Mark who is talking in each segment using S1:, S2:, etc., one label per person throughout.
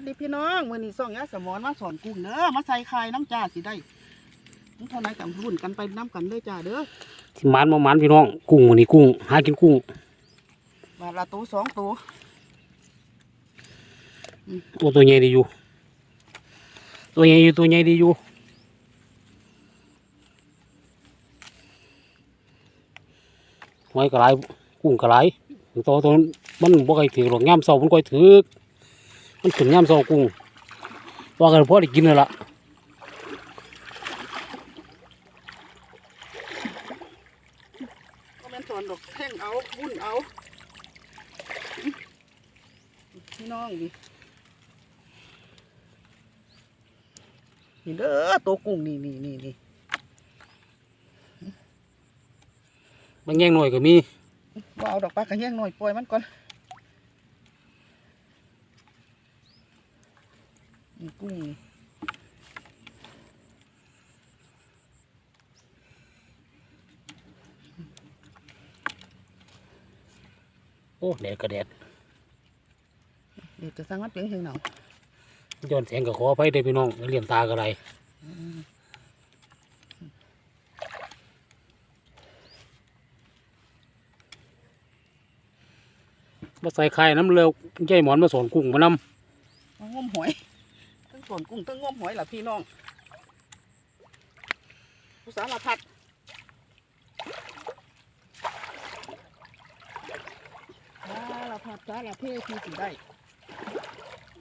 S1: วัสดีพี่น้องมื้อนี้ส่องยาสมอนมาสอนกุ้งเด้อมาใส่ไข่น้ำจ้าสิได้มันเท่าไหร่กันรุ่นกันไปน้ำกันเด้อจ้าเด้อ
S2: สิหมันบ่หมันพี่น้องกุ้งวันนี้กุ้งหากินกุ้ง
S1: บาทละตัวสองตัว
S2: โอ้ตัวใหญ่ดีอยู่ ตัวใหญ่อยู่ตัวใหญ่ดีอยู่หอยกระไรกุ้งกระไรตัวตัวมันบ่ค่อยถือหรอกย่ำเสามันค่อยถือ มันขึ้นย่ำเสากุ้งว่ากันพอได้กินเลยล่ะ
S1: ก็เป็นสอนดอกแท่งเอาบุ่นเอาพี่น้องดินี่เด้อตัวกุ้งนี่นี่นี่นี่
S2: บางแง่งหน่อยก็มี
S1: ว่าเอาดอกปลากระแยงหน่อยปล่อยมันก่อน นี่กุ้งนี่
S2: โอ้แดดก็แดด
S1: เดี๋ยวจะสร้างมันเพียงเพียงหนาว
S2: ย้อนแสงก็ขอไปเด้อพี่น้องเหลี่ยมตากระไรมาใส่ไข่น้ำเร็วใหญ่หมอนมาสอนกุ้งมานำ
S1: มางมหอย ทั้งส่วนกุ้งทั้งงมหอยล่ะพี่น้องผู้สารพัดสารพัดสารเพที่กินได้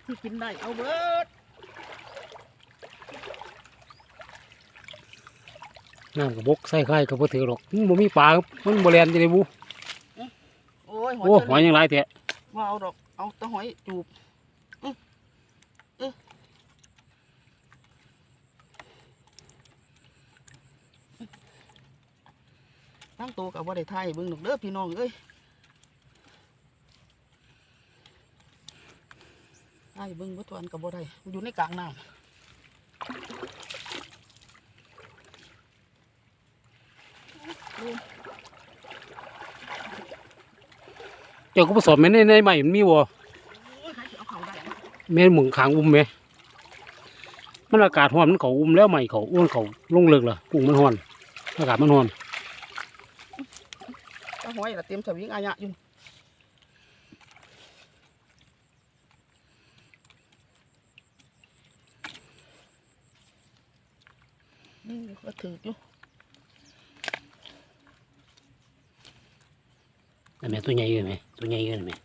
S1: ที่กินได้เอาเบิด
S2: น้ำกับบกใส่ไข่ก็บ่ถือหรอกมันบ่มีปลาครับมันบ่แลนจะได้บุ
S1: โอ้ยหอย
S2: โอ้
S1: เช
S2: หอยยังหลายแท้
S1: ว่าเอาดอกเอาตะหอยจูบอื้ออ อตั้งตัวกับว่าได้ไทยเบิ่งดอกเด้อพี่น้องเอ้ยไทยเบิ่งบ่ตวนกับบ่ได้อยู่ในกลางน้ำ
S2: เจ้าก็ผสมแม่ในในใหม่มันมีบ่
S1: โอ้ยใครสิเอาเขาได้
S2: แม่นหมึงขางอุ้มแม่มันอากาศร้อนมันเขาอุ้มแล้วใหม่เขาอ้วนเขาลงเลิกล่ะกุ้งมันร้อน อากาศมันร้อน
S1: หอยละเตรียมสวิงอายะอยู่นี่ก็ถืออยู่
S2: แต่แม่ตัวใหญ่อยู่แม่ตัวใหญ่อยู่แม่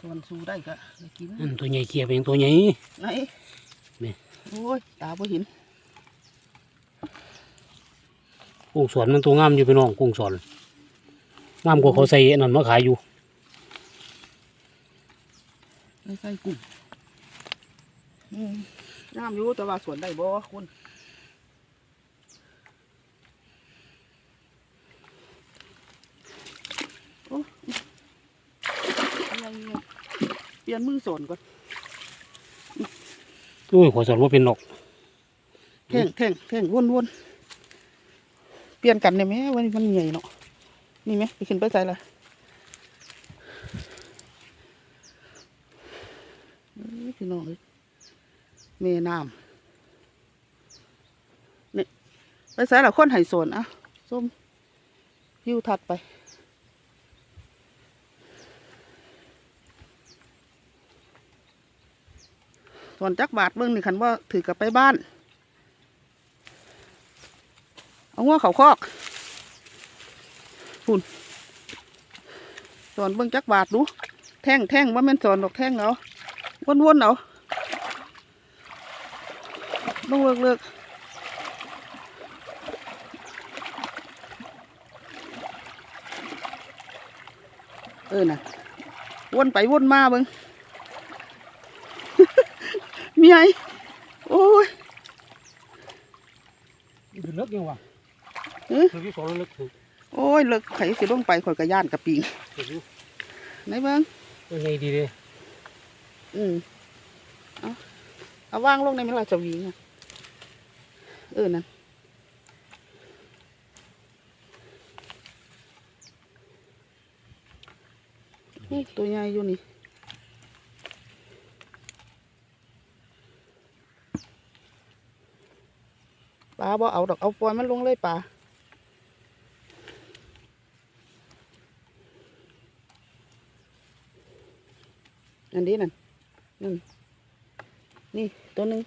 S1: ทวนสู้ได้ก็ได้กิน
S2: อันตัวใหญ่เกียบเองตัวใหญ่
S1: ไหน
S2: นี่
S1: โอ้ยตาบ่เห็น
S2: กุ้งสวนมันตัวงามอยู่พี่น้องกุ้งสวนงามกว่าเขาใส่อันนั้นมาขายอยู่
S1: ไม่ใส่กุ้งอืมน้ำอยู่แต่ว่าสวนได้บ่คุณโอ้ยอะไรเนี่ยเปลี่ยนมือสวนก่อน
S2: อุ้ยหัวสวนว่าเป็นหนก
S1: แท่งแท่งแท่งวนวนเปลี่ยนกันได้ไหมวันนี้มันใหญ่เนาะนี่ไหมไปขึ้นไปใส่ละเอ้ยพี่น้องเอ้ยเมน้ำนี่ไปใส่ละคนไห่สวนอะส้มยิ้วถัดไปส่วนจักบาทเบิ่งนี่คันว่าถือกลับไปบ้าน เอาหัวเขาคอกพุ่นสอนเบิ่งจักบาทดู แท่งแท่งว่าแม่นสอนดอกแท่งเอาวนวนๆเอาต้องเลิกเลิกเออน่ะวนไปวนมาเบิ่งเมียยโอ้ย
S2: เลิกยังวะ
S1: คือ
S2: ที่สองลึกถึง
S1: โอ้ยเลิกไข่สิลงไปข่อยกระย่านกระปิงไหนเบิ้ง
S2: เป็ไงดีเลย
S1: อืมเอาว่างลงในเมันาจะวิ่ง่ะเออนั่นนี่ตัวใหญ่อยู่นี่ปลาบ่เอาดอกเอาปลอยมันลงเลยปลา นนี้นั่นนั่นนี่ตัวหนึ่ง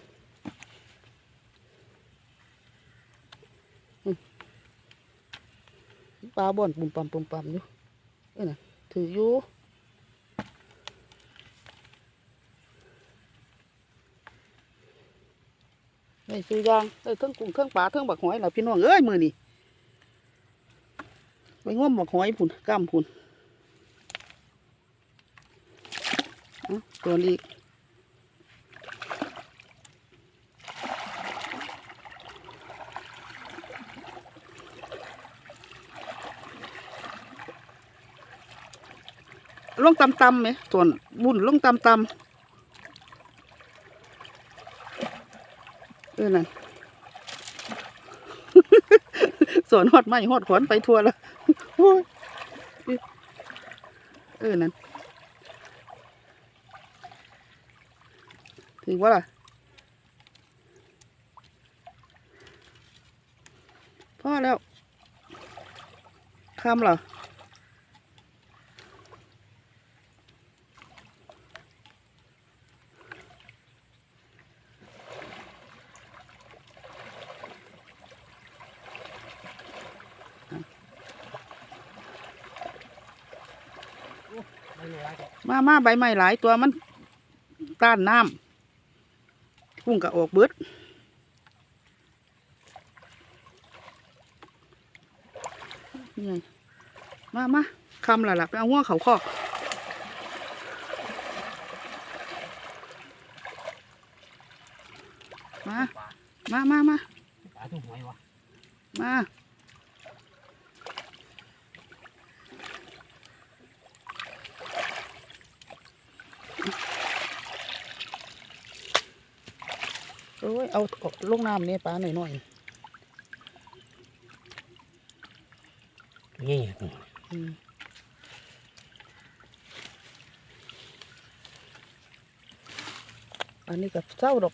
S1: ปลาบ่อนปุ่มปั๊มปุ่มปั๊มอยู่เอ้ยน่ะถืออยู่ได้ซื้อยางได้เครื่องกุ้งเครื่องปลาเครื่องบักหอยแล้วพี่น้องเอ้ยมือนี่ไปง่วมบักหอยผุนกล้ามผุนเอา ตัวนี้อีกลงตำตำไหมส่วนบุญลงตำตำเออนั่นสวนหอดไม้หอดขอนไปทั่วแล้วโอ้ยเออนั่น ถือว่าล่ะพ่อแล้วคำเหรอมามาใบไม้หลายตัวมันต้านน้ำ กุ้งก็ออกเบิดนี่ไงมามาคำละล่ะไปเอาหัวเขาคอกมา มามามา
S2: ปลาตัวหอยวะ
S1: มา เอาเอาลงน้ำนี่ปลาหน่อยหน่อย
S2: นี่
S1: อันนี้กับเศร้าดอก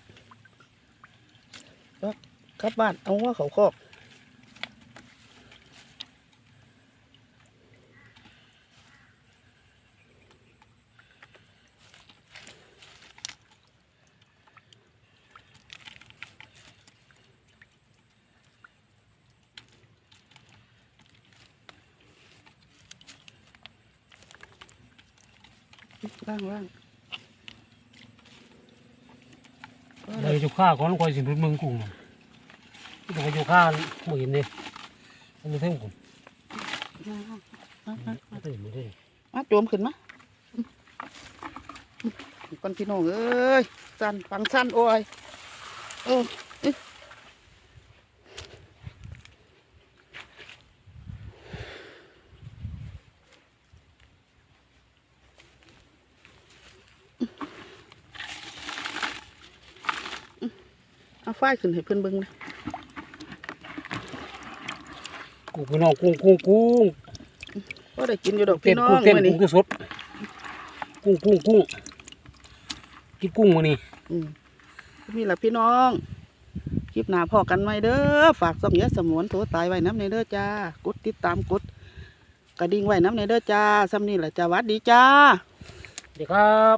S1: แล้วกลับบ้านเอาว่าเขาคอก ล่างล่างก็
S2: เล
S1: เลย
S2: ยจุค่าของคอยสิรุดเมืองกุ้งที่บอกว่าจุค่าบ่เห็นเลยมันมีเท่งกุ้ง
S1: มามา
S2: ไม่ได้ไม่ได้
S1: มาโจมขึ้นมาก่อนพี่น้องเอ้ยสั้นฟังสั้นโอ้ยเออ เอ๊ะเอาฝ้ายขึ้นให้เพื่อนเบิ้งนะ
S2: กุ้งพี่น้องกุ้งกุ้งกุ้ง
S1: ก็ได้กินอยู่ดอก
S2: เต้
S1: พี่
S2: น
S1: น้อ
S2: กุ้
S1: ง
S2: งเต้น
S1: มื้อ
S2: กุ้
S1: นี้
S2: งคือสดกุ้งกุ้งกุ้งกินกุ้งมานี่
S1: อืมมีแหละพี่น้อง คลิปหน้าพอกันไว้เด้อ ฝากส่องเยอะสมวนโถตายไว้น้ำในเด้อจ้า กดติดตามกดกระดิ่งไว้น้ำในเด้อจ้าซ้ำนี่แหละจ้าหวัดดีจ้า
S2: เดี๋ยวครับ